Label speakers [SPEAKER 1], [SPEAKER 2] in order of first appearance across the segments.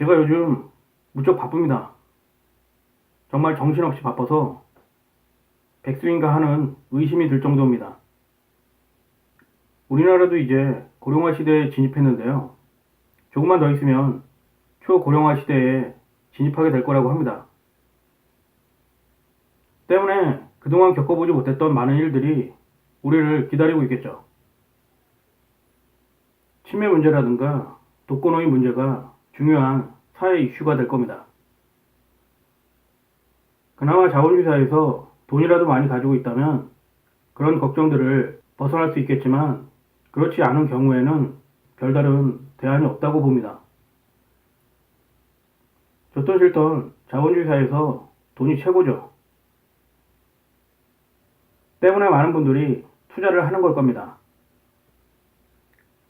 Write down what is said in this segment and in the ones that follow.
[SPEAKER 1] 제가 요즘 무척 바쁩니다. 정말 정신없이 바빠서 백수인가 하는 의심이 들 정도입니다. 우리나라도 이제 고령화 시대에 진입했는데요. 조금만 더 있으면 초고령화 시대에 진입하게 될 거라고 합니다. 때문에 그동안 겪어보지 못했던 많은 일들이 우리를 기다리고 있겠죠. 치매 문제라든가 독거노인 문제가 중요한 사회 이슈가 될 겁니다. 그나마 자본주의사에서 돈이라도 많이 가지고 있다면 그런 걱정들을 벗어날 수 있겠지만 그렇지 않은 경우에는 별다른 대안이 없다고 봅니다. 좋던 싫던 자본주의사에서 돈이 최고죠. 때문에 많은 분들이 투자를 하는 걸 겁니다.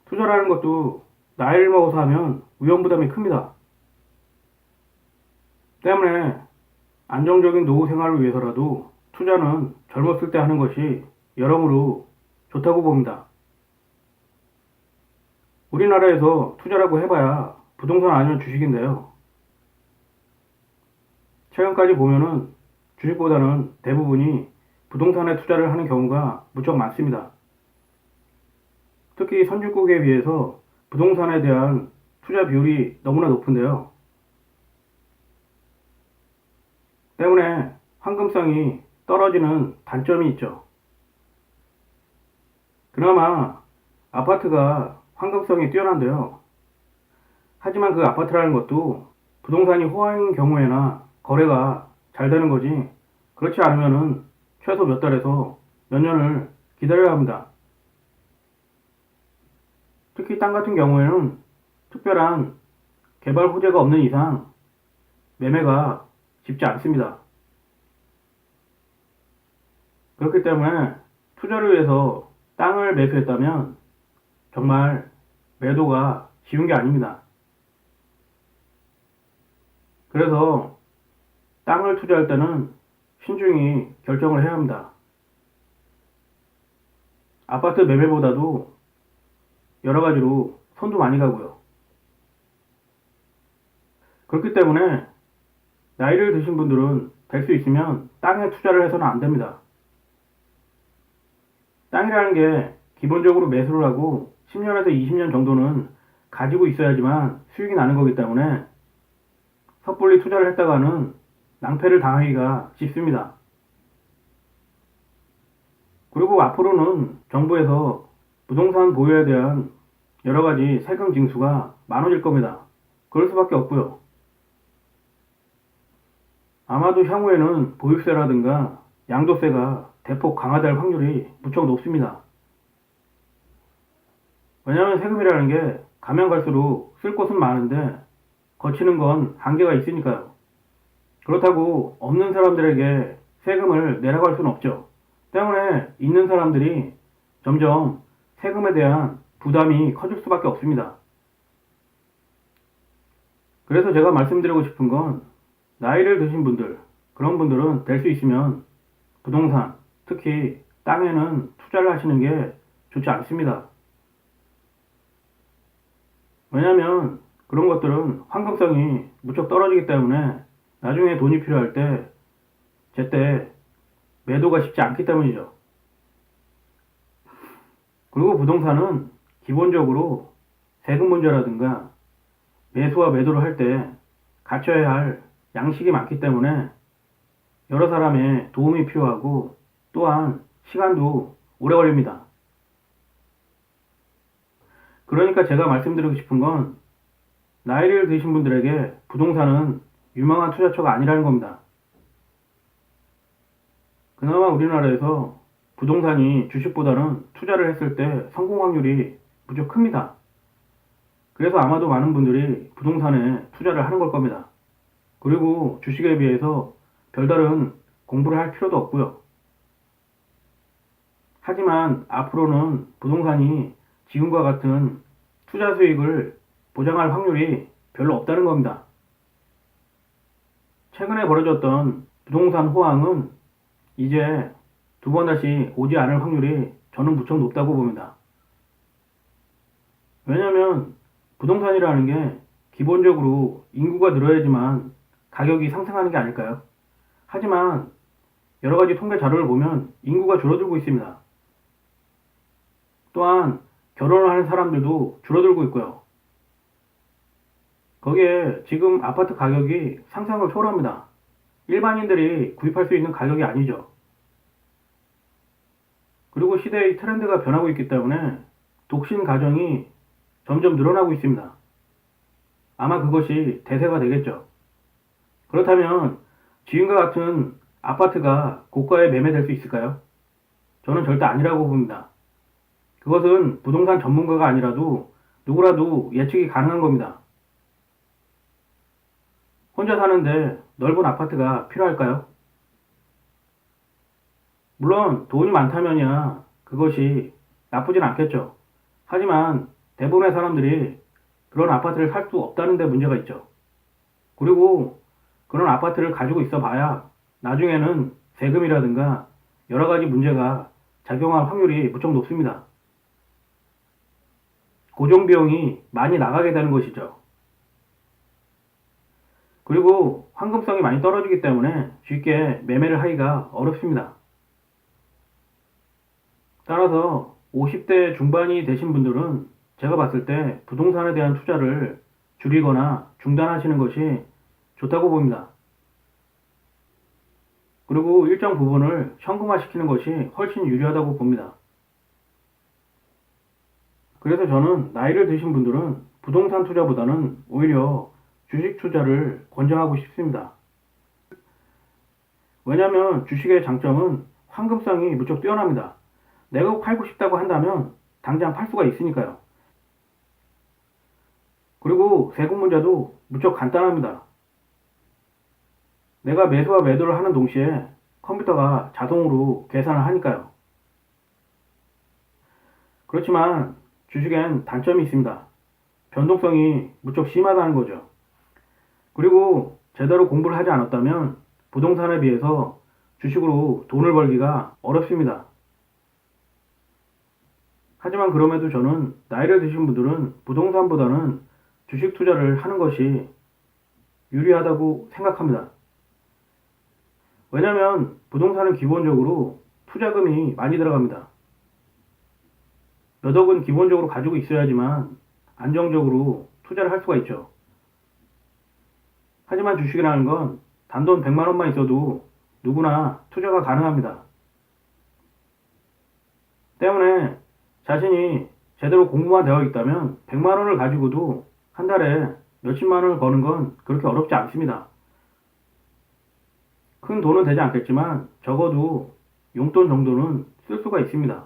[SPEAKER 1] 투자라는 것도 나이를 먹어서 하면 위험 부담이 큽니다. 때문에 안정적인 노후 생활을 위해서라도 투자는 젊었을 때 하는 것이 여러모로 좋다고 봅니다. 우리나라에서 투자라고 해봐야 부동산 아니면 주식인데요. 최근까지 보면은 주식보다는 대부분이 부동산에 투자를 하는 경우가 무척 많습니다. 특히 선진국에 비해서 부동산에 대한 투자 비율이 너무나 높은데요. 때문에 황금성이 떨어지는 단점이 있죠. 그나마 아파트가 황금성이 뛰어난데요. 하지만 그 아파트라는 것도 부동산이 호황인 경우에나 거래가 잘 되는 거지 그렇지 않으면은 최소 몇 달에서 몇 년을 기다려야 합니다. 특히 땅 같은 경우에는 특별한 개발 호재가 없는 이상 매매가 쉽지 않습니다. 그렇기 때문에 투자를 위해서 땅을 매수했다면 정말 매도가 쉬운 게 아닙니다. 그래서 땅을 투자할 때는 신중히 결정을 해야 합니다. 아파트 매매보다도 여러 가지로 손도 많이 가고요. 그렇기 때문에 나이를 드신 분들은 될 수 있으면 땅에 투자를 해서는 안 됩니다. 땅이라는 게 기본적으로 매수를 하고 10년에서 20년 정도는 가지고 있어야지만 수익이 나는 거기 때문에 섣불리 투자를 했다가는 낭패를 당하기가 쉽습니다. 그리고 앞으로는 정부에서 부동산 보유에 대한 여러 가지 세금 징수가 많아질 겁니다. 그럴 수밖에 없고요. 아마도 향후에는 보유세라든가 양도세가 대폭 강화될 확률이 무척 높습니다. 왜냐하면 세금이라는 게 가면 갈수록 쓸 곳은 많은데 거치는 건 한계가 있으니까요. 그렇다고 없는 사람들에게 세금을 할 수는 없죠. 때문에 있는 사람들이 점점 세금에 대한 부담이 커질 수밖에 없습니다. 그래서 제가 말씀드리고 싶은 건 나이를 드신 분들, 그런 분들은 될 수 있으면 부동산, 특히 땅에는 투자를 하시는 게 좋지 않습니다. 왜냐면 그런 것들은 환경성이 무척 떨어지기 때문에 나중에 돈이 필요할 때 제때 매도가 쉽지 않기 때문이죠. 그리고 부동산은 기본적으로 세금 문제라든가 매수와 매도를 할 때 갖춰야 할 양식이 많기 때문에 여러 사람의 도움이 필요하고 또한 시간도 오래 걸립니다. 그러니까 제가 말씀드리고 싶은 건 나이를 드신 분들에게 부동산은 유망한 투자처가 아니라는 겁니다. 그나마 우리나라에서 부동산이 주식보다는 투자를 했을 때 성공 확률이 무척 큽니다. 그래서 아마도 많은 분들이 부동산에 투자를 하는 걸 겁니다. 그리고 주식에 비해서 별다른 공부를 할 필요도 없고요. 하지만 앞으로는 부동산이 지금과 같은 투자 수익을 보장할 확률이 별로 없다는 겁니다. 최근에 벌어졌던 부동산 호황은 이제 두 번 다시 오지 않을 확률이 저는 무척 높다고 봅니다. 왜냐면 부동산이라는 게 기본적으로 인구가 늘어야지만 가격이 상승하는 게 아닐까요? 하지만 여러 가지 통계 자료를 보면 인구가 줄어들고 있습니다. 또한 결혼을 하는 사람들도 줄어들고 있고요. 거기에 지금 아파트 가격이 상상을 초월합니다. 일반인들이 구입할 수 있는 가격이 아니죠. 그리고 시대의 트렌드가 변하고 있기 때문에 독신 가정이 점점 늘어나고 있습니다. 아마 그것이 대세가 되겠죠. 그렇다면 지금과 같은 아파트가 고가에 매매될 수 있을까요? 저는 절대 아니라고 봅니다. 그것은 부동산 전문가가 아니라도 누구라도 예측이 가능한 겁니다. 혼자 사는데 넓은 아파트가 필요할까요? 물론 돈이 많다면야 그것이 나쁘진 않겠죠. 하지만 대부분의 사람들이 그런 아파트를 살 수 없다는 데 문제가 있죠. 그리고 그런 아파트를 가지고 있어 봐야 나중에는 세금이라든가 여러 가지 문제가 작용할 확률이 무척 높습니다. 고정비용이 많이 나가게 되는 것이죠. 그리고 황금성이 많이 떨어지기 때문에 쉽게 매매를 하기가 어렵습니다. 따라서 50대 중반이 되신 분들은 제가 봤을 때 부동산에 대한 투자를 줄이거나 중단하시는 것이 좋다고 봅니다. 그리고 일정 부분을 현금화시키는 것이 훨씬 유리하다고 봅니다. 그래서 저는 나이를 드신 분들은 부동산 투자보다는 오히려 주식 투자를 권장하고 싶습니다. 왜냐하면 주식의 장점은 황금성이 무척 뛰어납니다. 내가 팔고 싶다고 한다면 당장 팔 수가 있으니까요. 그리고 세금 문제도 무척 간단합니다. 내가 매수와 매도를 하는 동시에 컴퓨터가 자동으로 계산을 하니까요. 그렇지만 주식엔 단점이 있습니다. 변동성이 무척 심하다는 거죠. 그리고 제대로 공부를 하지 않았다면 부동산에 비해서 주식으로 돈을 벌기가 어렵습니다. 하지만 그럼에도 저는 나이를 드신 분들은 부동산보다는 주식 투자를 하는 것이 유리하다고 생각합니다. 왜냐하면 부동산은 기본적으로 투자금이 많이 들어갑니다. 몇 억은 기본적으로 가지고 있어야지만 안정적으로 투자를 할 수가 있죠. 하지만 주식이라는 건 단돈 100만 원만 있어도 누구나 투자가 가능합니다. 때문에 자신이 제대로 공부만 되어 있다면 100만 원을 가지고도 한 달에 몇십만 원을 버는 건 그렇게 어렵지 않습니다. 큰 돈은 되지 않겠지만 적어도 용돈 정도는 쓸 수가 있습니다.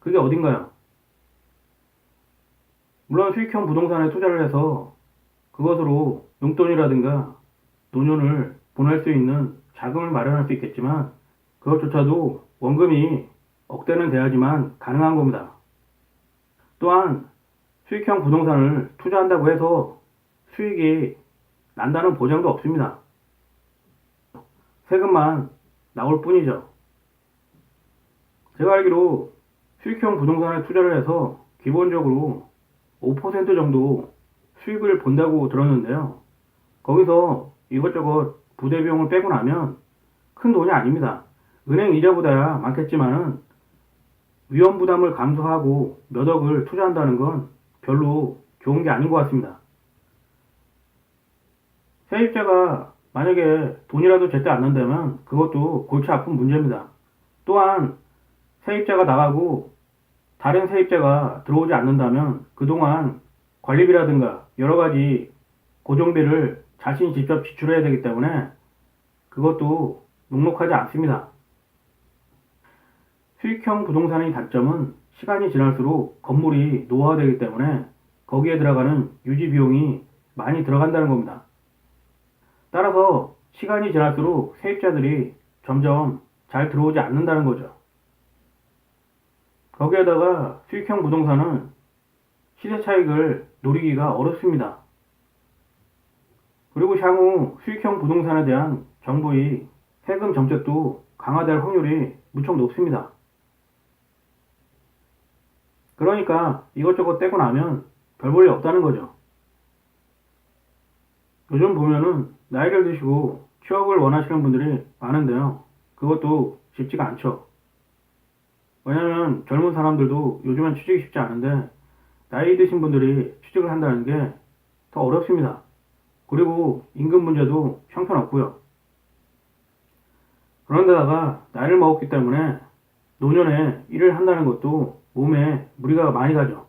[SPEAKER 1] 그게 어딘가요? 물론 수익형 부동산에 투자를 해서 그것으로 용돈이라든가 노년을 보낼 수 있는 자금을 마련할 수 있겠지만 그것조차도 원금이 억대는 돼야지만 가능한 겁니다. 또한 수익형 부동산을 투자한다고 해서 수익이 난다는 보장도 없습니다. 세금만 나올 뿐이죠. 제가 알기로 수익형 부동산에 투자를 해서 기본적으로 5% 정도 수익을 본다고 들었는데요. 거기서 이것저것 부대 비용을 빼고 나면 큰 돈이 아닙니다. 은행 이자보다야 많겠지만은 위험 부담을 감수하고 몇 억을 투자한다는 건 별로 좋은 게 아닌 것 같습니다. 세입자가 만약에 돈이라도 제때 안 낸다면 그것도 골치 아픈 문제입니다. 또한 세입자가 나가고 다른 세입자가 들어오지 않는다면 그동안 관리비라든가 여러 가지 고정비를 자신이 직접 지출해야 되기 때문에 그것도 녹록하지 않습니다. 수익형 부동산의 단점은 시간이 지날수록 건물이 노화되기 때문에 거기에 들어가는 유지 비용이 많이 들어간다는 겁니다. 따라서 시간이 지날수록 세입자들이 점점 잘 들어오지 않는다는 거죠. 거기에다가 수익형 부동산은 시세 차익을 노리기가 어렵습니다. 그리고 향후 수익형 부동산에 대한 정부의 세금 정책도 강화될 확률이 무척 높습니다. 그러니까 이것저것 떼고 나면 별 볼일 없다는 거죠. 요즘 보면은 나이를 드시고 취업을 원하시는 분들이 많은데요. 그것도 쉽지가 않죠. 왜냐면 젊은 사람들도 요즘엔 취직이 쉽지 않은데 나이 드신 분들이 취직을 한다는 게 더 어렵습니다. 그리고 임금 문제도 형편없고요. 그런데다가 나이를 먹었기 때문에 노년에 일을 한다는 것도 몸에 무리가 많이 가죠.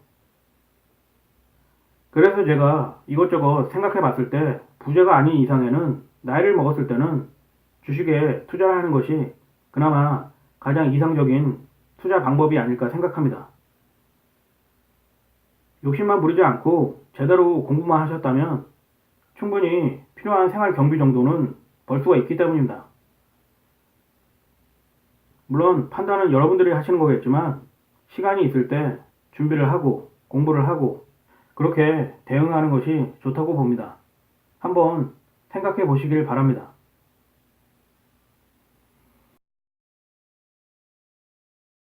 [SPEAKER 1] 그래서 제가 이것저것 생각해 봤을 때 부자가 아닌 이상에는 나이를 먹었을 때는 주식에 투자를 하는 것이 그나마 가장 이상적인 투자 방법이 아닐까 생각합니다. 욕심만 부리지 않고 제대로 공부만 하셨다면 충분히 필요한 생활 경비 정도는 벌 수가 있기 때문입니다. 물론 판단은 여러분들이 하시는 거겠지만 시간이 있을 때 준비를 하고 공부를 하고 그렇게 대응하는 것이 좋다고 봅니다. 한번 생각해 보시길 바랍니다.